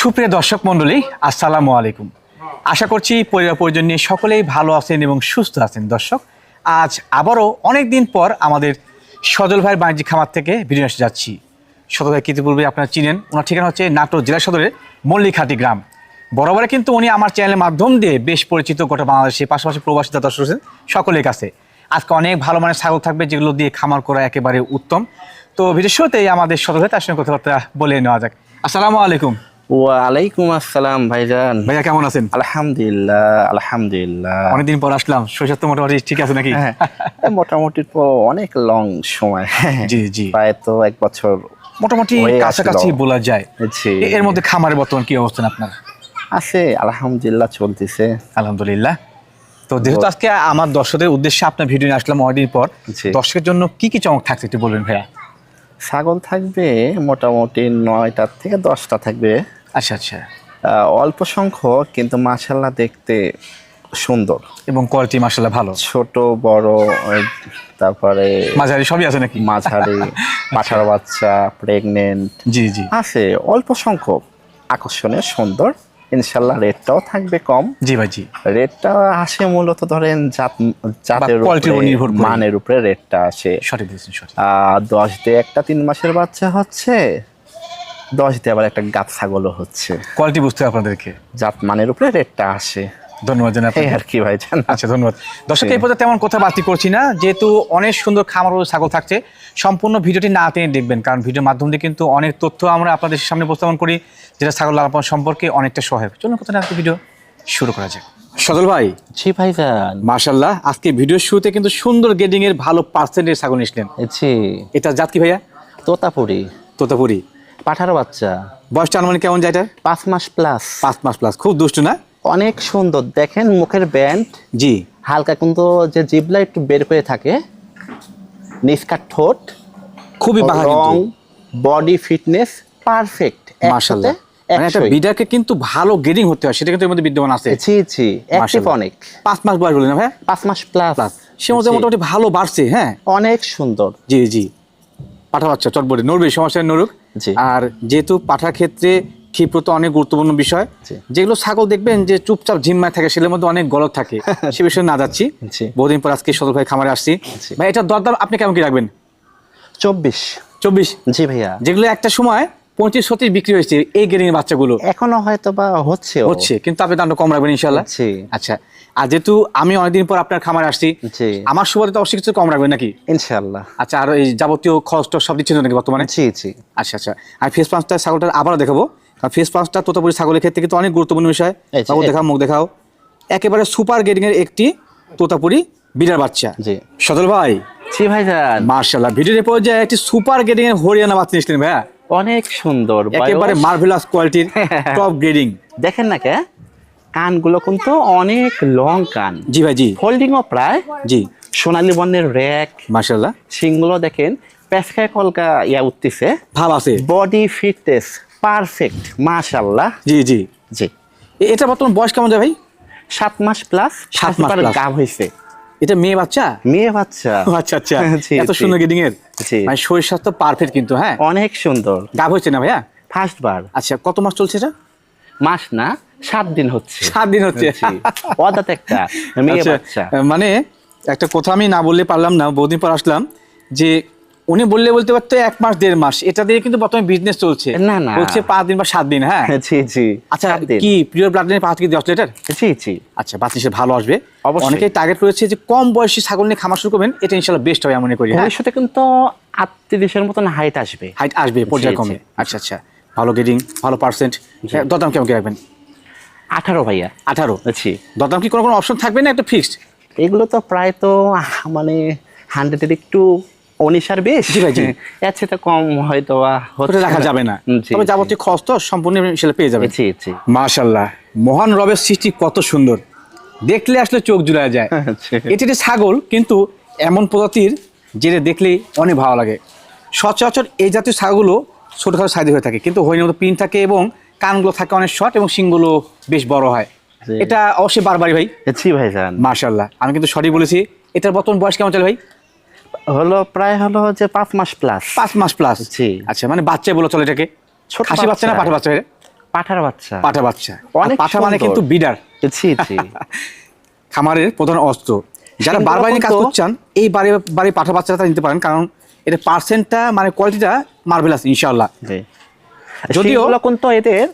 সুপ্রিয় দর্শক মণ্ডলী, আসসালামু আলাইকুম। আশা করছি পরিবার পরিজন নিয়ে সকলেই ভালো আছেন এবং সুস্থ আছেন। দর্শক, আজ আবারও অনেক দিন পর আমাদের সজল ভাইয়ের বাণিজ্যিক খামার থেকে ভিডিও আসতে যাচ্ছি। সজল ভাই ইতিপূর্বে আপনারা চিনেন, ওনার ঠিকানা হচ্ছে নাটোর জেলা সদরের মল্লিকহাটি গ্রাম। বরাবরে কিন্তু উনি আমার চ্যানেলের মাধ্যম দিয়ে বেশ পরিচিত গোটা বাংলাদেশে, পাশাপাশি প্রবাসী দর্শক রয়েছেন সকলের কাছে। আজকে অনেক ভালো মানের ছাগল থাকবে, যেগুলো দিয়ে খামার করা একেবারে উত্তম। তো ভিডিও শুরুতেই আমাদের সদর ভাই তার সঙ্গে কথাবার্তা বলে নেওয়া যাক। আসসালামু আলাইকুম। ওয়ালাইকুম আসসালাম ভাইজান। ভাইয়া কেমন আছেন? আলহামদুলিল্লাহ আলহামদুলিল্লাহ। অনেকদিন পর আসলাম। শরীর তো মোটামুটি ঠিক আছে নাকি? হ্যাঁ, মোটামুটি তো অনেক লং সময়। জি জি। প্রায় তো এক বছর মোটামুটি কাছাকাছি বলা যায়। এর মধ্যে খামারের বর্তমান কি অবস্থান আপনার? আছে আলহামদুলিল্লাহ চলতেছে। আলহামদুলিল্লাহ। তো যেহেতু আজকে আমার দর্শকদের উদ্দেশ্যে আপনার ভিডিও নিয়ে আসলাম অনেকদিন পর। দর্শকের জন্য কি কি চমক থাকছে একটু বলবেন ভাইয়া? ছাগল থাকবে মোটামুটি নয়টার থেকে দশটা থাকবে। আচ্ছা আচ্ছা। অল্প সংখ্যক কিন্তু মাশাল্লাহ দেখতে সুন্দর। এবং কোয়ালিটি মাসাল্লাহ ভালো। ছোট বড় তারপরে মাঝারি সবই আছে নাকি? মাঝারি পাঠার বাচ্চা প্রেগনেন্ট জি জি। আছে। অল্প সংখ্যক আকর্ষণীয় সুন্দর। ইনশাল্লাহ রেটটাও থাকবে কম। জি ভাই জি। রেটটা আসে মূলত ধরেন জাত জাতের নির্ভর মানের উপরে রেটটা আসে। সঠিক সঠিক। দশ দিয়ে একটা তিন মাসের বাচ্চা হচ্ছে দশ দিয়ে আবার একটা গাছ ছাগলও হচ্ছে। কোয়ালিটি বুঝতে হবে আপনাদেরকে? জাত মানের উপরে রেটটা আসে। ধন্যবাদ জানাই এই আর কি ভাই জান আচ্ছা ধন্যবাদ। দর্শক এই পর্যন্ত তেমন কথা বাড়তি করছি না যেহেতু অনেক সুন্দর খামার ও ছাগল থাকছে সম্পূর্ণ ভিডিওটি না টেনে দেখবেন কারণ ভিডিওর মাধ্যম দিয়ে কিন্তু অনেক তথ্য আমরা আপনাদের সামনে উপস্থাপন করি যেটা ছাগল লালন সম্পর্কে অনেকটা সহায়ক। চলুন কথা না ভিডিও শুরু করা যাক। সজল ভাই জি ভাই মার্শাল্লাহ আজকে ভিডিওর শুরুতে কিন্তু সুন্দর গেডিং এর ভালো পার্সেন্টের ছাগল নিয়েছিলেন জি। এটা জাত কি ভাইয়া? তোতাপুরি। তোতাপুরি। পাঠার বাচ্চা। বয়সটা আনুমানিক কেমন যায় পাঁচ মাস প্লাস পাঁচ মাস প্লাস খুব দুষ্টু না? অনেক সুন্দর। দেখেন মুখের ব্যান্ড জি। হালকা কিন্তু যে জিবলা একটু বের করে থাকে। নিষ্কার ঠোঁট। খুবই রং বডি ফিটনেস পারফেক্ট মার্শাল্লাহ মানে একটা কিন্তু ভালো গেডিং হতে হয় সেটা কিন্তু এর মধ্যে বিদ্যমান আছে। জি জি অ্যাক্টিভ অনেক। পাঁচ মাস বয়স ভাই? পাঁচ মাস প্লাস সে মধ্যে মোটামুটি ভালো বাড়ছে হ্যাঁ? অনেক সুন্দর। জি জি। পাঠা বাচ্চা চটবটে। নড়বে সমস্যা নড়ুক। আর যেহেতু পাঠার ক্ষেত্রে ক্ষিপ্র তো অনেক গুরুত্বপূর্ণ বিষয় যেগুলো ছাগল দেখবেন যে চুপচাপ ঝিম্মায় থাকে সেগুলোর মধ্যে অনেক গলত থাকে। সে বিষয়ে না যাচ্ছি। বহুদিন পর আজকে সদর ভাই খামারে আসছি। ভাই এটা দরদাম আপনি কেমন কি রাখবেন? চব্বিশ। চব্বিশ? জি ভাইয়া। যেগুলো একটা সময় পঁচিশ ছত্রিশ বিক্রি হয়েছে এই গেরিং বাচ্চাগুলো। এখনও হয়তো বা হচ্ছে হচ্ছে কিন্তু আপনি দামটা কম রাখবেন ইনশাল্লাহ আচ্ছা আর যেহেতু আমি অনেকদিন পর আপনার খামারে আসছি আমার সুবাদে তো অবশ্যই কিছু কম রাখবেন নাকি? ইনশাল্লাহ আচ্ছা আর এই যাবতীয় খরচ সব দিচ্ছেন নাকি বর্তমানে? জি জি। আচ্ছা আচ্ছা আর ফেস পাঁচটা ছাগলটা আবারও দেখাবো। কারণ ফেস পাঁচটা তোতাপুরি ছাগলের ক্ষেত্রে কিন্তু অনেক গুরুত্বপূর্ণ বিষয়। দেখাও মুখ দেখাও। একেবারে সুপার গেডিং এর একটি তোতাপুরি বিড়ার বাচ্চা। জি। সদল ভাই। জি ভাইজান। মার্শাল্লাহ ভিডিওর পর্যায়ে একটি সুপার গেডিং এর হরিয়ানা বাচ্চা নিয়েছিলেন ভাইয়া। অনেক সুন্দর একেবারে মার্ভেলাস কোয়ালিটির টপ গ্রেডিং দেখেন না কে? কানগুলো কিন্তু অনেক লং কান। জি ভাই জি। হোল্ডিংও প্রায়। জি। সোনালী বর্ণের র্যাক। মার্শাল্লাহ শিংগুলো দেখেন পেশকায় কলকা ইয়া উঠতেছে। ভাব আছে। বডি ফিটনেস পারফেক্ট মাশাল্লাহ জি জি। জি। এটা বর্তমান বয়স কেমন যায় ভাই? সাত মাস প্লাস সাত মাস plus। গাভ হয়েছে এটা মেয়ে বাচ্চা? মেয়ে বাচ্চা। আচ্ছা আচ্ছা। এত সুন্দর গেডিং এর? মানে শরীর স্বাস্থ্য পারফেক্ট কিন্তু হ্যাঁ? অনেক সুন্দর। গাভ হয়েছে না ভাইয়া? ফার্স্ট বার। আচ্ছা কত মাস চলছে এটা? মাস না সাত দিন হচ্ছে। সাত দিন হচ্ছে। অদাত একটা মেয়ে আচ্ছা, বাচ্চা। মানে একটা কথা আমি না বললে পারলাম না বহুদিন পর আসলাম যে উনি বললে বলতে পারতো এক মাস দেড় মাস। এটা দিয়ে কিন্তু বর্তমানে বিজনেস চলছে। না, না। হচ্ছে পাঁচ দিন বা সাত দিন হ্যাঁ? জি জি আচ্ছা। কি প্রিয় ব্লাড লাইনের পাঁচ থেকে দশ লিটার জি জি আচ্ছা বাচ্চা ভালো আসবে। অনেকেই টার্গেট করেছে যে কম বয়সী ছাগল নিয়ে খামার শুরু করবেন এটা ইনশাল্লাহ বেস্ট হবে মনে করি হ্যাঁ? ভবিষ্যতে কিন্তু আটত্রিশের মতন হাইট আসবে। হাইট আসবে পর্যায়ক্রমে। আচ্ছা আচ্ছা। ভালো গেডিং ভালো পার্সেন্ট দরদাম কেমন কি রাখবেন? আঠারো ভাইয়া। আঠারো? জি দরদাম কি কোনো কোনো অপশন থাকবে না একটা ফিক্সড এগুলো তো প্রায় তো মানে হান্ড্রেডের একটু উনিশ আর বেশ? জি ভাই, জি। এর চেয়ে তো কম হয়তো বা রাখা যাবে না। তবে যাবতীয় খরচ তো সম্পূর্ণ হিসেবে পেয়ে যাবে জি জি। মাশাল্লাহ মহান রবের সৃষ্টি কত সুন্দর। দেখলে আসলে চোখ জুড়ায় যায়। এটি একটি ছাগল কিন্তু এমন প্রজাতির যেটা দেখলেই অনেক ভালো লাগে। সচরাচর এই জাতীয় ছাগলগুলো ছোটোখাটো সাইজে হয়ে থাকে কিন্তু হরিণের মতো পিন থাকে এবং কানগুলো থাকে অনেক শর্ট এবং শিংগুলো বেশ বড় হয়। এটা অবশ্যই বারবারই ভাই। জি ভাই যান মাশাল্লাহ আমি কিন্তু সঠিক বলেছি। এটার বর্তমান বয়স কেমন চলে ভাই? হলো প্রায় হলো যে পাঁচ মাস প্লাস পাঁচ মাস প্লাস জি। আচ্ছা মানে বাচ্চা বলে চলে এটাকে। খাসি বাচ্চা না পাঠা বাচ্চা? পাঠার বাচ্চা। পাঠা বাচ্চা। অনেক পাঠা মানে কিন্তু বিডার জি জি। খামারের প্রধান অস্ত্র। যারা বারবার কাজ চান এই বাড়ি বাড়ি পাঠা বাচ্চাটা নিতে পারেন কারণ এটা পার্সেন্টটা মানে কোয়ালিটিটা মার্বেলাস ইনশাআল্লাহ। জি। যদিও- যদিও কিন্তু এদের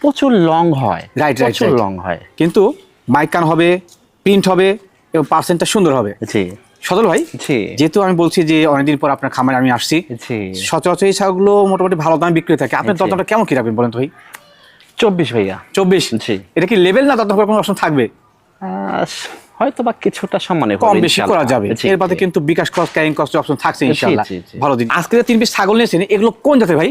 প্রচুর লং হয়। রাইট রাইট প্রচুর লং হয়। কিন্তু মাইকান হবে প্রিন্ট হবে এবং পার্সেন্টটা সুন্দর হবে। জি। সদল ভাই যেহেতু আমি বলছি যে অনেকদিন পর আপনার খামারে আমি আসছি সচরাচর এই ছাগলগুলো মোটামুটি ভালো দামে বিক্রি থাকে। আপনার। দরদামটা কেমন কি রাখবেন বলেন তো ভাই? চব্বিশ ভাইয়া। চব্বিশ? এটা কি লেভেল না দরদাম করার কোনো অপশন থাকবে? হয়তো বা কিছুটা সম্মানে কম বেশি করা যাবে। এর বাদে কিন্তু bKash cost carrying cost option থাকছে ইনশাআল্লাহ জি। ভালো দিন। আজকে যে তিন পিস ছাগল নিয়েছেন এগুলো কোন জাতের ভাই?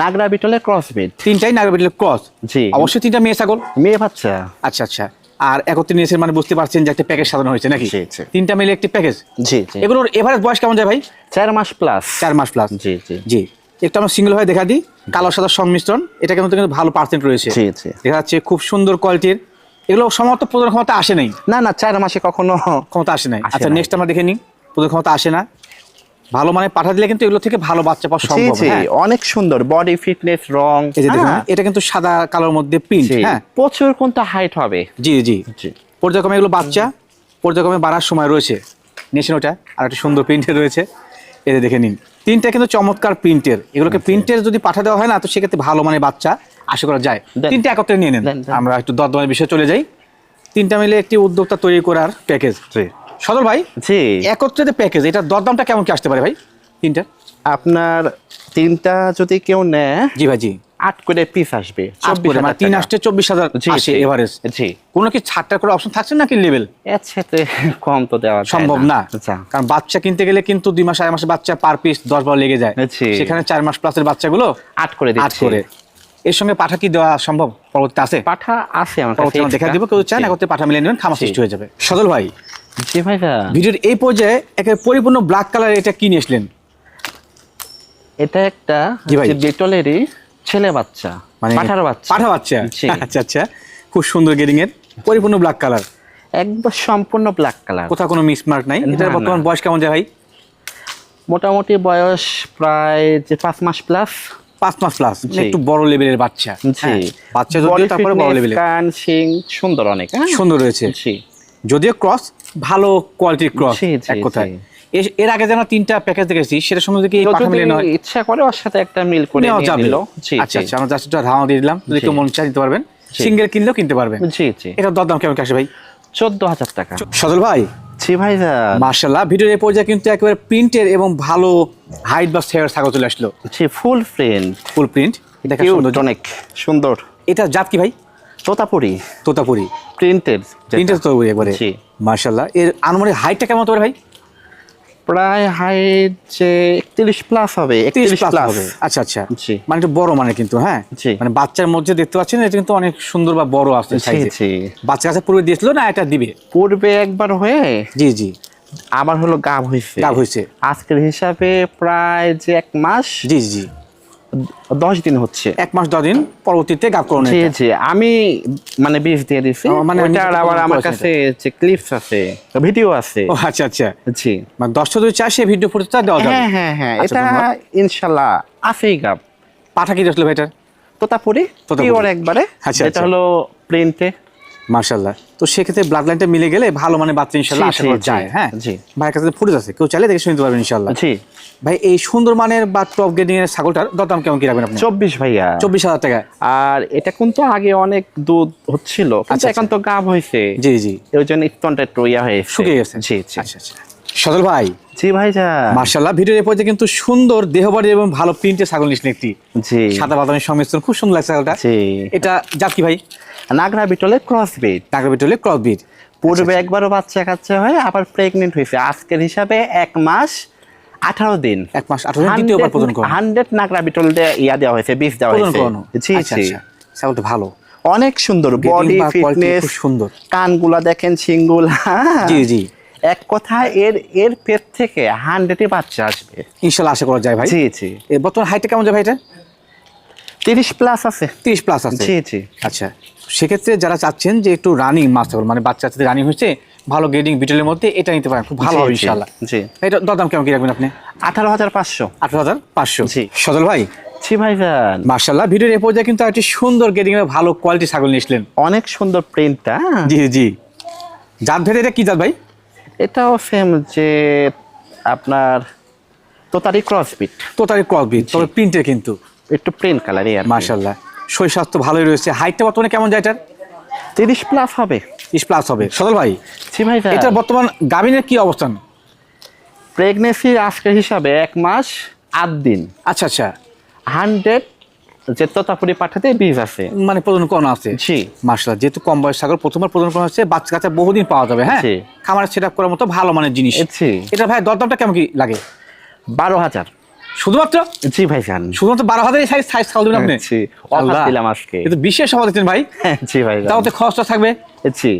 নাগরা বিটলের ক্রসবিট তিনটাই নাগরা বিটলের ক্রস জি। অবশ্যই তিনটা মেয়ে ছাগল? মেয়ে বাচ্চা। আচ্ছা আচ্ছা। আর একত্রে নিয়েছেন মানে বুঝতে পারছেন যে একটা প্যাকেজ সাজানো হয়েছে নাকি। তিনটা মিলে একটি প্যাকেজ জি এগুলোর এভারেজ বয়স কেমন যায় ভাই? চার মাস প্লাস চার মাস প্লাস জি জি। জি। একটু আমরা সিঙ্গেল হয়ে দেখা দিই। কালো সাদা সংমিশ্রণ। এটা কিন্তু কিন্তু ভালো পার্সেন্ট রয়েছে। দেখা যাচ্ছে খুব সুন্দর কোয়ালিটির এগুলো সমস্ত প্রধান ক্ষমতা আসে নাই। না না চার মাসে কখনো ক্ষমতা আসে নাই। আচ্ছা নেক্সট আমরা দেখে নিই। প্রধান ক্ষমতা আসে না। ভালো মানে পাঠা দিলে কিন্তু এগুলো থেকে ভালো বাচ্চা পাওয়া সম্ভব হ্যাঁ। অনেক সুন্দর। বডি ফিটনেস রং। এই যে দেখুন হ্যাঁ, এটা কিন্তু সাদা কালোর মধ্যে প্রিন্ট হ্যাঁ। প্রচুর কোনটা হাইট হবে? জি জি। জি। পর্যায়ক্রমে এগুলো বাচ্চা পর্যায়ক্রমে বাড়ার সময় রয়েছে। নিয়েছেন ওটা আর একটা সুন্দর প্রিন্টের রয়েছে। এতে দেখে নিন। তিনটা কিন্তু চমৎকার প্রিন্টের এগুলোকে প্রিন্টের যদি পাঠা দেওয়া হয় না তো সেক্ষেত্রে ভালো মানে বাচ্চা আশা করা যায়। তিনটা একত্রে নিয়ে নেন। আমরা একটু দরদমের বিষয়ে চলে যাই। তিনটা মিলে একটি উদ্যোক্তা তৈরি করার প্যাকেজ সদর ভাই জি। একত্রে যে প্যাকেজ এটা দরদামটা কেমন কি আসতে পারে ভাই? তিনটা? আপনার তিনটা যদি কেউ নেয় জি ভাই জি। আট করে পিস আসবে তিন আসতে চব্বিশ হাজার এভারেজ জি। কোনো কি ছাড়টার করে অপশন থাকছে নাকি লেভেল এর সাথে কম তো দেওয়া সম্ভব না। কারণ বাচ্চা কিনতে গেলে কিন্তু দুই মাস আড়াই মাসের বাচ্চা পার পিস দশ বার লেগে যায়। সেখানে চার মাস প্লাসের বাচ্চাগুলো আট করে আট করে। এর সঙ্গে পাঠা কি দেওয়া সম্ভব? পরবর্তী আছে? পাঠা আছে আমার দেখা দিব কেউ চান। একত্রে পাঠা মিলিয়ে নেবেন খামা সৃষ্টি হয়ে যাবে। সদল ভাই ভিডিওর এই পর্যায়ে একের পরিপূর্ণ ব্ল্যাক কালার এটা কি নিয়ে আসলেন? এটা একটা হচ্ছে ডেটলেরই ছেলে বাচ্চা মানে পাঠার বাচ্চা। পাঠা বাচ্চা। আচ্ছা আচ্ছা। খুব সুন্দর গেডিং এর। পরিপূর্ণ ব্ল্যাক কালার একবার সম্পূর্ণ ব্ল্যাক কালার কোথাও কোনো মিসমার্ক নাই? এটার বর্তমান বয়স কেমন যায় ভাই? মোটামুটি বয়স প্রায় যে পাঁচ মাস প্লাস পাঁচ মাস প্লাস একটু বড় লেভেলের বাচ্চা। হ্যাঁ, বাচ্চা যদি তারপরে বড় লেভেলের কান শিং সুন্দর অনেক হ্যাঁ? সুন্দর রয়েছে। যদিও ক্রস ভালো কোয়ালিটির ক্রস এক কথায়। এর- আগে যেন তিনটা প্যাকেজ দেখেছি সেটার সঙ্গে কি পাঠা মিলে নয়? ইচ্ছা করে ওর সাথে একটা মিল করে নেওয়া নিয়ে যাবে। আচ্ছা আচ্ছা আমরা জাস্ট একটা ধারণা দিয়ে দিলাম। যদি কেউ মন চায় নিতে পারবেন। সিঙ্গেল কিনলেও কিনতে পারবেন। জি জি এটা দরদাম কেমন কি আসে ভাই? চোদ্দ হাজার টাকা সজল ভাই। জি ভাই মার্শাল্লাহ ভিডিওর এই পর্যায়ে কিন্তু একেবারে প্রিন্টের এবং ভালো হাইট বা সেয়ার ছাগল চলে আসলো। জি ফুল প্রিন্ট ফুল প্রিন্ট এটা অনেক সুন্দর। এটা জাত কি ভাই? তোতাপুরি। তোতাপুরি। প্রিন্টেড প্রিন্টের তোতাপুরি একবারে। জি। মার্শাল্লাহ এর আনুমানিক হাইটটা কেমন হতে ভাই? প্রায় হাইট যে একত্রিশ প্লাস হবে একত্রিশ প্লাস হবে। আচ্ছা আচ্ছা। জি। মানে একটু বড় মানে কিন্তু হ্যাঁ। মানে বাচ্চার মধ্যে দেখতে পাচ্ছেন এটা কিন্তু অনেক সুন্দর বা বড় আছে জি বাচ্চা কাছে পূর্বে দিয়েছিল না এটা দিবে? পূর্বে একবার হয়ে? জি জি। আবার হলো গাব হয়েছে। গাব হয়েছে। আজকের হিসাবে প্রায় যে এক মাস? জি জি। দশ দিন হচ্ছে। এক মাস দশ দিন পরবর্তীতে জি জি আমি মানে বিষ দিয়ে দিছি। মানে আবার আমার কাছে যে ক্লিপস আছে ভিডিও আছে। ও আচ্ছা আচ্ছা। জি। মানে দশটা যদি সে ভিডিও ফুটেজটা দেওয়া যাবে। হ্যাঁ হ্যাঁ হ্যাঁ আচ্ছা, এটা। ইনশাল্লাহ আছেই গাব। পাঠা কি আসলে ভাইটার তোতাপুরি তোতাপুরি। পিওর একবারে। আচ্ছা, এটা আচ্ছা। হলো প্রিন্টে মার্শাল্লাহ তো সেক্ষেত্রে ব্লাড লাইনটা মিলে গেলে ভালো মানে বাচ্চা ইনশাল্লাহ আশা করা যায় হ্যাঁ? ভাইয়ের কাছে ফুটেজ আছে কেউ চাইলে দেখে শুনতে পারবেন ইনশাল্লাহ ভাই এই সুন্দর মানের বা টপ গ্রেডিং এর ছাগলটার দরদাম কেমন কি রাখবেন আপনি? চব্বিশ ভাইয়া। চব্বিশ হাজার টাকা। আর এটা কিন্তু আগে অনেক দুধ হচ্ছিল আচ্ছা, এখন তো গাব হয়েছে জি জি। ওই জন্য স্তনটা একটু ইয়া হয়েছে শুকিয়ে গেছে। জি জি। আচ্ছা আচ্ছা। সদল ভাই। জি ভাইজা মার্শাল্লাহ ভিডিওর এরপর কিন্তু সুন্দর দেহবাড়ি এবং ভালো প্রিন্টের ছাগল নিচ্ছেন একটি। জি। সাদা বাদামের সংমিশ্রণ খুব সুন্দর লাগছে ছাগলটা। এটা জাত কি ভাই? নাগরা বিটলের ক্রস বিট টাকা বিটলে ক্রস বিট পূর্বে একবারও বাচ্চা কাচ্চা হয়ে আবার প্রেগনেন্ট হয়েছে। আজকের হিসাবে এক মাস আঠারো দিন। এক মাস আঠারো দিন দ্বিতীয়বার করুন। হান্ড্রেড নাগরা বিটল ইয়া দেওয়া হয়েছে বীজ দেওয়া হয়েছে। জি আচ্ছা জি আচ্ছা ছাগলটা ভালো। অনেক সুন্দর বডি ফিটনেস খুব সুন্দর। কানগুলা দেখেন সিংগুলা জি জি। এক কথা এর এর পেট থেকে হান্ড্রেডে বাচ্চা আসবে। ইনশাল্লাহ আশা করা যায় ভাই। জি জি। এ বর্তমান হাইটটা কেমন যায় ভাই এটা? তিরিশ প্লাস আছে। তিরিশ প্লাস আছে? জি জি। আচ্ছা। সেক্ষেত্রে যারা চাচ্ছেন যে একটু রানিং ছাগল মানে বাচ্চা বাচ্চাদের রানিং হচ্ছে ভালো গ্রেডিং বিটেলের মধ্যে এটা নিতে পারেন খুব ভালো হবে ইনশাল্লাহ জি। এটা দরদাম কেমন কি রাখবেন আপনি? আঠারো হাজার পাঁচশো। আঠারো হাজার পাঁচশো। জি। সদল ভাই। জি ভাইজান। মার্শাল্লাহ ভিডিওর এ পর্যায়ে কিন্তু একটি সুন্দর গেডিং এর ভালো কোয়ালিটি ছাগল নিয়ে এসলেন। অনেক সুন্দর প্রিন্টটা জি জি। জাত ভেদে এটা কি জাত ভাই? এটাও সেম যে আপনার তোতারি ক্রসবিট তোতারি ক্রস বিট তবে প্রিন্টের কিন্তু। একটু প্রিন্ট কালারই মার্শাল্লাহ শরীর স্বাস্থ্য ভালোই রয়েছে। হাইটটা বর্তমানে কেমন যায় এটার? তিরিশ প্লাস হবে। ইস প্লাস হবে। সদল ভাই জি ভাইজান এটার বর্তমান গাভিনের কি অবস্থান? প্রেগনেন্সি আজকের হিসাবে এক মাস আট দিন। আচ্ছা আচ্ছা। হান্ড্রেড যে তোতাপুরি পাঠাতে বীজ আছে। মানে প্রজনন কোন আছে। জি। মার্শাল্লাহ যেহেতু কম বয়স ছাগল প্রথমবার প্রজনন করা হচ্ছে বাচ্চা কাচ্চা বহুদিন পাওয়া যাবে হ্যাঁ। খামারে সেট করার মতো ভালো মানের জিনিস। এটা ভাই দরদামটা কেমন কি লাগে? বারো হাজার। শুধুমাত্র? জি ভাই ভাইজান। শুধুমাত্র বারো হাজারই সাইজ সাইজ ছাগল দেবেন আপনি? জি অফার দিলাম আজকে। এটা বিশেষ অফার দিচ্ছেন ভাই। জি ভাই তাও তো খরচটা থাকবে। জি।